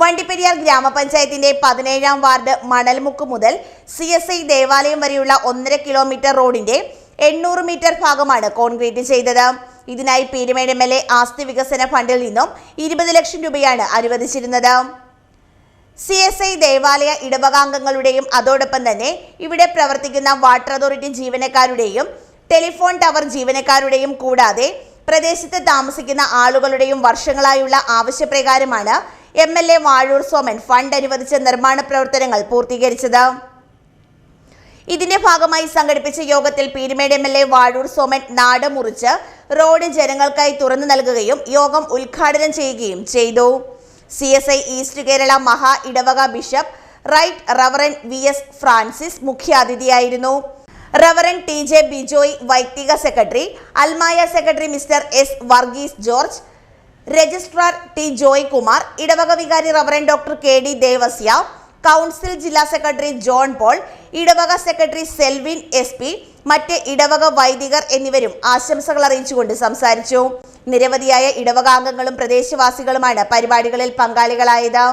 വണ്ടിപ്പെരിയാർ ഗ്രാമപഞ്ചായത്തിന്റെ പതിനേഴാം വാർഡ് മണൽമുക്ക് മുതൽ സി എസ് ഐ ദേവാലയം വരെയുള്ള ഒന്നര കിലോമീറ്റർ റോഡിന്റെ എണ്ണൂറ് മീറ്റർ ഭാഗമാണ് കോൺക്രീറ്റ് ചെയ്തത്. ഇതിനായി പീരുമേട് എം എൽ എ ആസ്തി വികസന ഫണ്ടിൽ നിന്നും ഇരുപത് ലക്ഷം രൂപയാണ് അനുവദിച്ചിരുന്നത്. സി എസ് ഐ ദേവാലയ ഇടവകാംഗങ്ങളുടെയും അതോടൊപ്പം തന്നെ ഇവിടെ പ്രവർത്തിക്കുന്ന വാട്ടർ അതോറിറ്റി ജീവനക്കാരുടെയും ടെലിഫോൺ ടവർ ജീവനക്കാരുടെയും കൂടാതെ പ്രദേശത്ത് താമസിക്കുന്ന ആളുകളുടെയും വർഷങ്ങളായുള്ള ആവശ്യപ്രകാരമാണ് M L A Vazhoor Soman fund അനുവദിച്ച നിർമ്മാണ പ്രവർത്തനങ്ങൾ പൂർത്തീകരിച്ചത്. ഇതിന്റെ ഭാഗമായി സംഘടിപ്പിച്ച യോഗത്തിൽ Peermade M L A Vazhoor Soman നാട് മുറിച്ച് റോഡ് ജനങ്ങൾക്കായി തുറന്നു നൽകുകയും യോഗം ഉദ്ഘാടനം ചെയ്യുകയും ചെയ്തു. C S I east Kerala മഹാ ഇടവക bishop right reverend V S Francis മുഖ്യാതിഥിയായിരുന്നു. Reverend T J Bijoy വൈദിക സെക്രട്ടറി അൽമായ secretary mister S Varghese George registrar T Joy Kumar ഇടവക വികാരി reverend doctor K D Devasya council ജില്ലാ സെക്രട്ടറി ജോൺ പോൾ ഇടവക secretary Selvin S P മറ്റ് ഇടവക വൈദികർ എന്നിവരും ആശംസകൾ അറിയിച്ചുകൊണ്ട് സംസാരിച്ചു. നിരവധിയായ ഇടവകാംഗങ്ങളും പ്രദേശവാസികളുമാണ് പരിപാടികളിൽ പങ്കാളികളായത്.